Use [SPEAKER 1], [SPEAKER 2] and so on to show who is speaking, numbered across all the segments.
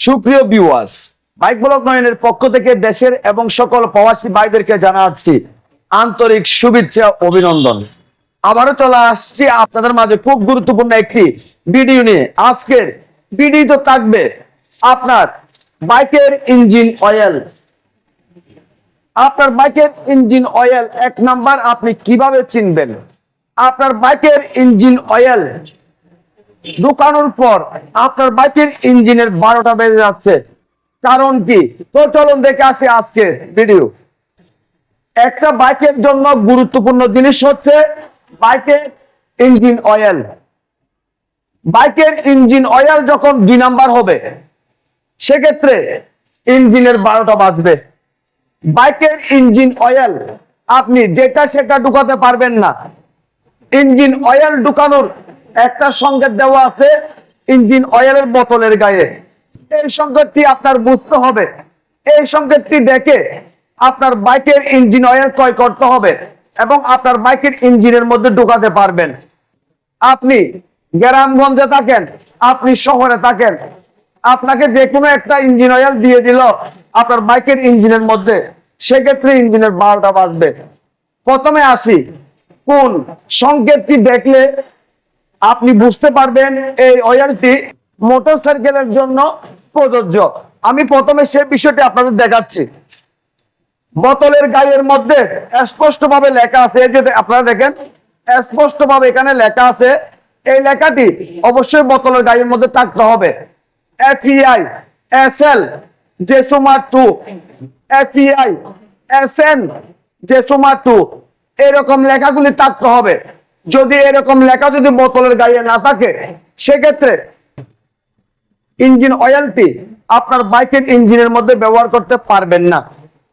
[SPEAKER 1] সুপ্রিয় viewers bike block নয়নের পক্ষ থেকে দেশের এবং সকল প্রবাসী ভাইদেরকে জানাচ্ছি আন্তরিক শুভেচ্ছা, অভিনন্দন। আবারও চলে আসছি আপনাদের মাঝে খুব গুরুত্বপূর্ণ একটি ভিডিও নিয়ে। আজকের ভিডিও তো থাকবে আপনার বাইকের ইঞ্জিন অয়েল আপনার বাইকের ইঞ্জিন অয়েল এক নাম্বার আপনি কীভাবে চিনবেন? আপনার বাইকের ইঞ্জিন অয়েল ঢুকানোর পর আপনার বাইকের ইঞ্জিনের বারোটা বেজে যাচ্ছে। কারণ কি? তো চলুন দেখে আসি আজকে ভিডিও। একটা বাইকের জন্য গুরুত্বপূর্ণ জিনিস হচ্ছে বাইকের ইঞ্জিন অয়েল। বাইকের ইঞ্জিন অয়েল যখন দুই নাম্বার হবে, সেক্ষেত্রে ইঞ্জিনের বারোটা বাজবে। বাইকের ইঞ্জিন অয়েল আপনি যেটা সেটা ঢুকাতে পারবেন না। ইঞ্জিন অয়েল ঢুকানোর একটা সংকেত দেওয়া আছে, ইঞ্জিন অয়েলের বোতলের গায়ে। এই সংকেতটি আপনার বুঝতে হবে। এই সংকেতটি দেখে আপনার বাইকের ইঞ্জিন অয়েল ক্রয় করতে হবে এবং আপনার বাইকের ইঞ্জিনের মধ্যে ঢুকাতে পারবেন। আপনি গ্রামগঞ্জে থাকেন, আপনি শহরে থাকেন, আপনাকে যে কোনো একটা ইঞ্জিন অয়েল দিয়ে দিল, আপনার বাইকের ইঞ্জিনের মধ্যে, সেক্ষেত্রে ইঞ্জিনের বারোটা বাজবে প্রথমে আসি, কোন সংকেতটি দেখলে আপনি বুঝতে পারবেন এই অয়েলটি মোটরসাইকেলের জন্য প্রযোজ্য। আমি প্রথমে সে বিষয়টি আপনাদের দেখাচ্ছি। বোতলের গায়ের মধ্যে স্পষ্ট ভাবে লেখা আছে যে আপনারা দেখেন স্পষ্ট ভাবে এখানে লেখা আছে, এই লেখাটি অবশ্যই বোতলের গায়ের মধ্যে থাকতে হবে। এফইআই S L JASO MA two এফইআই S N two এরকম লেখাগুলি থাকতে হবে। যদি এরকম লেখা যদি বোতলের গায়ে না থাকে, সেক্ষেত্রে ইঞ্জিন অয়েলটি আপনার বাইকের ইঞ্জিনের মধ্যে ব্যবহার করতে পারবেন না।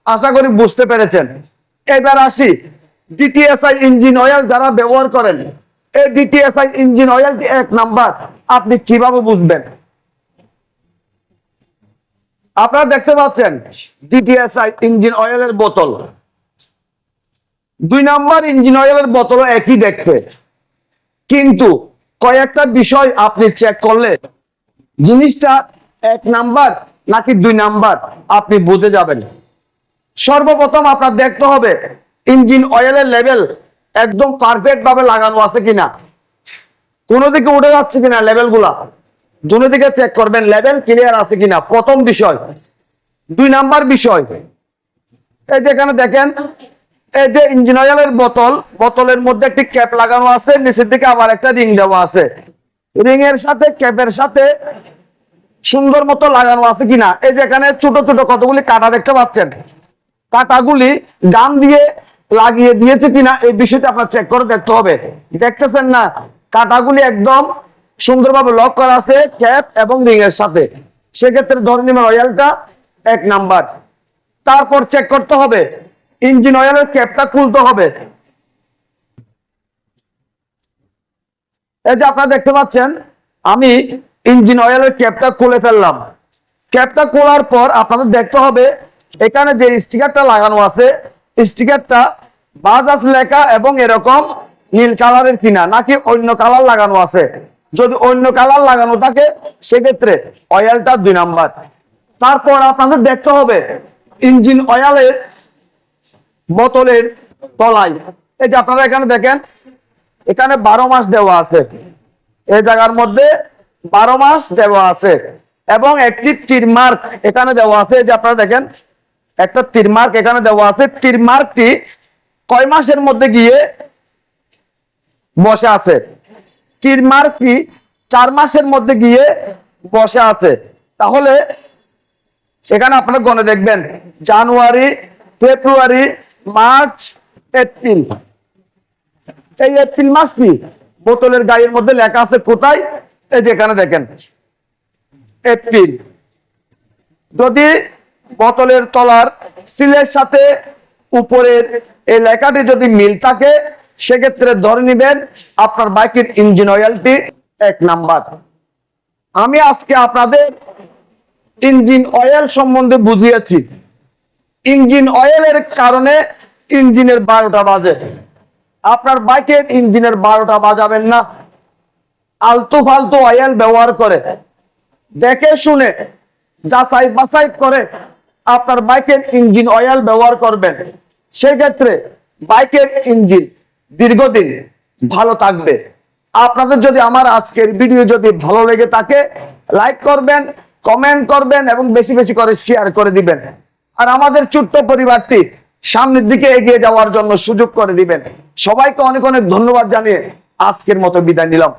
[SPEAKER 1] আশা করি বুঝতে পেরেছেন। এবার আসি ডিটিএসআই ইঞ্জিন অয়েল যারা ব্যবহার করেন। এই ডিটিএসআই ইঞ্জিন অয়েলটি এক নাম্বার। আপনি কীভাবে বুঝবেন? আপনারা দেখতে পাচ্ছেন ডিটিএসআই ইঞ্জিন অয়েলের বোতল। দুই নাম্বার ইঞ্জিন অয়েলের বোতল একই দেখতে। কিন্তু কয়েকটা বিষয় আপনি চেক করলে জিনিসটা এক নাম্বার নাকি দুই নাম্বার আপনি বুঝে যাবেন। সর্বপ্রথম আপনার দেখতে হবে ইঞ্জিন অয়েলের লেভেল একদম পারফেক্ট ভাবে লাগানো আছে কিনা। কোন দিকে উঠে যাচ্ছে কিনা লেভেলগুলা। দুনো দিকে চেক করবেন লেভেল ক্লিয়ার আছে কিনা। প্রথম বিষয়। দুই নাম্বার বিষয়। এই যে এখানে দেখেন এই যে ইঞ্জিন অয়েলের বোতল, বোতলের মধ্যে একটি ক্যাপ লাগানো আছে, নিচের দিকে আবার একটা রিং দেওয়া আছে। রিং এর সাথে, ক্যাপের সাথে সুন্দর মতো লাগানো আছে কিনা? এই যে এখানে ছোট ছোট কতগুলি কাটা দেখতে পাচ্ছেন? কাটাগুলি গান দিয়ে লাগিয়ে দিয়েছে কিনা, এই বিষয়টা আপনার চেক করে দেখতে হবে। দেখতেছেন না? কাটাগুলি একদম সুন্দরভাবে লক করা আছে, ক্যাপ এবং রিং এর সাথে। সেক্ষেত্রে ধরে নেবেন অয়েলটা এক নাম্বার। তারপর চেক করতে হবে ইঞ্জিন অয়েলের ক্যাপটা খুলতে হবে। এই যে আপনারা দেখতে পাচ্ছেন, আমি ইঞ্জিন অয়েলের ক্যাপটা খুলে ফেললাম। ক্যাপটা খোলার পর আপনাদের দেখতে হবে, এখানে যে স্টিকারটা লাগানো আছে, স্টিকারটা বাজাজ লেখা এবং এরকম নীল কালারের কিনা, নাকি অন্য কালার লাগানো আছে। যদি অন্য কালার লাগানো থাকে, সেক্ষেত্রে অয়েলটা দুই নাম্বার। তারপর আপনাদের দেখতে হবে, ইঞ্জিন অয়েলের বোতলের তলায়। এই যে আপনারা এখানে দেখেন, এখানে বারো মাস দেওয়া আছে। এই জায়গার মধ্যে বারো মাস দেওয়া আছে। এবং একটি তীরমার্ক এখানে দেওয়া আছে। যে আপনারা দেখেন, একটা তীরমার্ক এখানে দেওয়া আছে। তীরমার্কটি কয় মাসের মধ্যে গিয়ে বসে আছে? তীরমার্কটি চার মাসের মধ্যে গিয়ে বসে আছে। তাহলে এখানে আপনারা গণে দেখবেন, জানুয়ারি, ফেব্রুয়ারি মার্চ, এপ্রিল। এই এপ্রিল মাসটি বোতলের গায়ের মধ্যে লেখা আছে কোথায়? এই যে এখানে দেখেন। এপ্রিল। যদি বোতলের তলার সিলের সাথে উপরের এই লেখাটি যদি মিল থাকে, সেক্ষেত্রে ধরে নিবেন আপনার বাইকের ইঞ্জিন অয়েলটি এক নাম্বার। আমি আজকে আপনাদের ইঞ্জিন অয়েল সম্বন্ধে বুঝিয়েছি। ইঞ্জিন অয়েলের কারণে ইঞ্জিনের বারোটা বাজে। আপনার বাইকের ইঞ্জিনের বারোটা বাজাবেন না। আলতু ফালতু অয়েল ব্যবহার করে, দেখে শুনে, যাচাই বাছাই করে আপনার বাইকের ইঞ্জিন অয়েল ব্যবহার করবেন। সেক্ষেত্রে বাইকের ইঞ্জিন দীর্ঘদিন ভালো থাকবে। আপনাদের যদি আমার আজকের ভিডিও যদি ভালো লেগে থাকে লাইক করবেন কমেন্ট করবেন এবং বেশি বেশি করে শেয়ার করে দিবেন। আর আমাদের ছোট্ট পরিবারটি সামনের দিকে এগিয়ে যাওয়ার জন্য সুযোগ করে দিবেন। সবাইকে অনেক অনেক ধন্যবাদ জানিয়ে আজকের মতো বিদায় নিলাম।